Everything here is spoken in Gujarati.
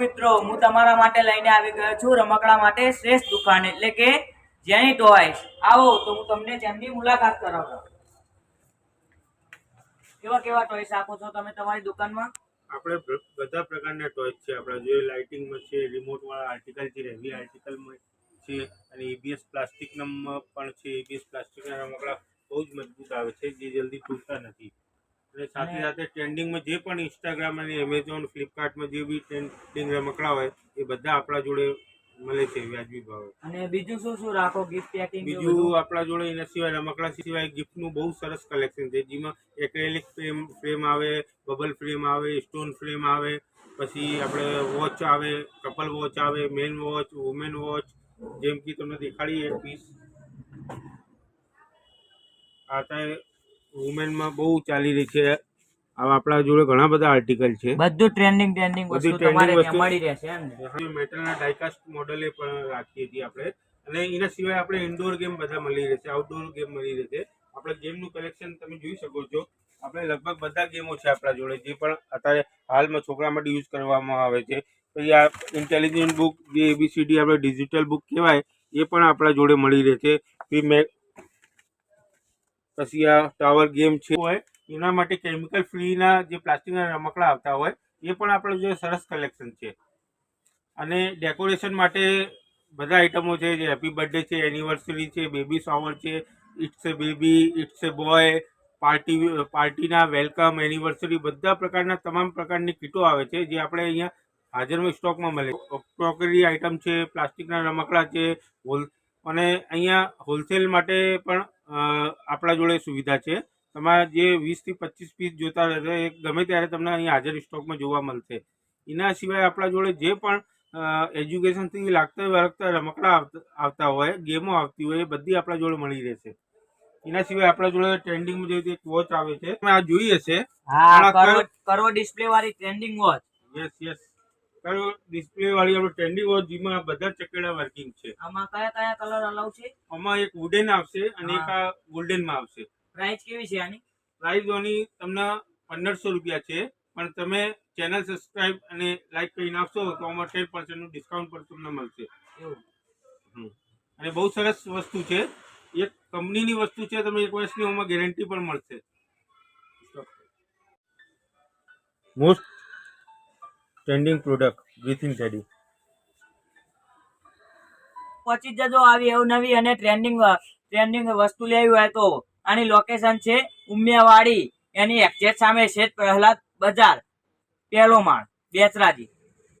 મિત્રો, હું તમારા માટે લઈને આવી ગયો છું રમકડા માટે શ્રેષ્ઠ દુકાન, એટલે કે જેની ટોયસ. આવો, તો હું તમને તેમની મુલાકાત કરાવું. કેવા કેવા ટોયસ આપો છો તમે તમારી દુકાનમાં? આપણે બધા પ્રકારના ટોયસ છે. આપણા જે લાઇટિંગમાં છે રિમોટ વાળા આર્ટિકલ છે હેવી આર્ટિકલમાં છે, અને એબીએસ પ્લાસ્ટિકના પણ છે. એબીએસ પ્લાસ્ટિકના રમકડા બહુ જ મજબૂત આવે છે, જે જલ્દી તૂટતા નથી. અને સાથે સાથે ટ્રેન્ડિંગમાં જે પણ ઇન્સ્ટાગ્રામ અને એમેઝોન ફ્લિપકાર્ટમાં જે બી ટ્રેન્ડિંગ રમકડા હોય એ બધા આપણા જોડે મળે છે વ્યાજબી ભાવે. અને બીજું શું શું રાખો? ગિફ્ટ પેકિંગ બીજું આપણા જોડે એના સિવાય રમકડા સિવાય ગિફ્ટનું બહુ સરસ કલેક્શન છે જેમાં એક્રેલિક ફ્રેમ ફ્રેમ આવે બબલ ફ્રેમ આવે સ્ટોન ફ્રેમ આવે પછી આપણે વોચ આવે કપલ વોચ આવે મેન વોચ વુમેન વોચ જેમ કે તમને દેખાડી એક પીસ આ વુમેનમાં બહુ ચાલી રહી છે. આવા આપણા જોડે ઘણા બધા આર્ટિકલ છે. બધું ટ્રેન્ડિંગ ટ્રેન્ડિંગ વસ્તુ તમારે ત્યાં મળી રહેશે એમ ને? મેટલના ડાયકાસ્ટ મોડલે પણ રાખીએ છીએ આપણે. અને એના સિવાય આપણે ઇન્ડોર ગેમ બધા મળી રહેશે આઉટડોર ગેમ મળી રહેશે. આપણે ગેમનું કલેક્શન તમે જોઈ શકો છો. આપણે લગભગ બધા ગેમો છે આપણા જોડે જે પણ અત્યારે હાલમાં છોકરા માટે યુઝ કરવામાં આવે છે. પછી આ ઇન્ટેલિજન્ટ બુક જે એબીસીડી આપણે ડિજિટલ બુક કહેવાય એ પણ આપણા જોડે મળી રહે છે પછી આ ટાવર ગેમ છે હોય, એના માટે કેમિકલ ફ્રીના જે પ્લાસ્ટિકના રમકડા આવતા હોય, એ પણ આપણે જોડે સરસ કલેક્શન છે. અને ડેકોરેશન માટે બધા આઈટમો છે, જે હેપી બર્થડે છે એનિવર્સરી છે બેબી શાવર છે it's a baby it's a boy party પાર્ટીના વેલકમ એનિવર્સરી બધા પ્રકારના તમામ પ્રકારની કીટો આવે છે, જે આપણે અહીંયા હાજરમાં સ્ટોકમાં મળે. ક્રોકરી આઇટમ છે પ્લાસ્ટિકના રમકડા છે, હોલ, અને અહીંયા હોલસેલ માટે પણ આપણા જોડે સુવિધા છે. તમારે જે વીસથી પચીસ પીસ જોતા રહેશે એ ગમે ત્યારે તમને અહીંયા હાજર સ્ટોકમાં જોવા મળશે. એના સિવાય આપણા જોડે જે પણ એજ્યુકેશનથી લાગતા વળગતા રમકડા આવતા- હોય ગેમો આવતી હોય એ બધી આપણા જોડે મળી રહેશે. એના સિવાય આપણા જોડે ટ્રેન્ડિંગમાં જે એક વોચ આવે છે તમે આ જોઈ હશે હા કરવો ડિસ્પ્લે વાળી ટ્રેન્ડિંગ વોચ યસ યસ કયો ડિસ્પ્લે વાળી આપણે ટ્રેન્ડિંગ વોચ જેમાં બધા ચકેડા વર્કિંગ છે. આમાં કયા કયા કલર અલાઉ છે? આમાં એક વુડન આવશે અને એક આ ગોલ્ડનમાં આવશે. પ્રાઇસ કેવી છે આની? પ્રાઇસ ઓની તમને પંદરસો રૂપિયા છે પણ તમે ચેનલ સબસ્ક્રાઇબ અને લાઈક કરીને આપશો તો આમાં ટેન પર્સન્ટનું ડિસ્કાઉન્ટ પણ તમને મળશે. એવું. હમ. અને બહુ સરસ વસ્તુ છે. એક કંપનીની વસ્તુ છે તમે એક વર્ષની આમાં ગેરંટી પણ મળશે. Most trending product breathing teddy પહોંચી જજો આવી એવું નવી અને ટ્રેન્ડિંગ ટ્રેન્ડિંગ વસ્તુ લેવી હોય તો. આની લોકેશન છે ઉમિયાવાડી. એની એક્ઝેટ સામે છે પ્રહલાદ બજાર. પહેલો માળ, બેચરાજી.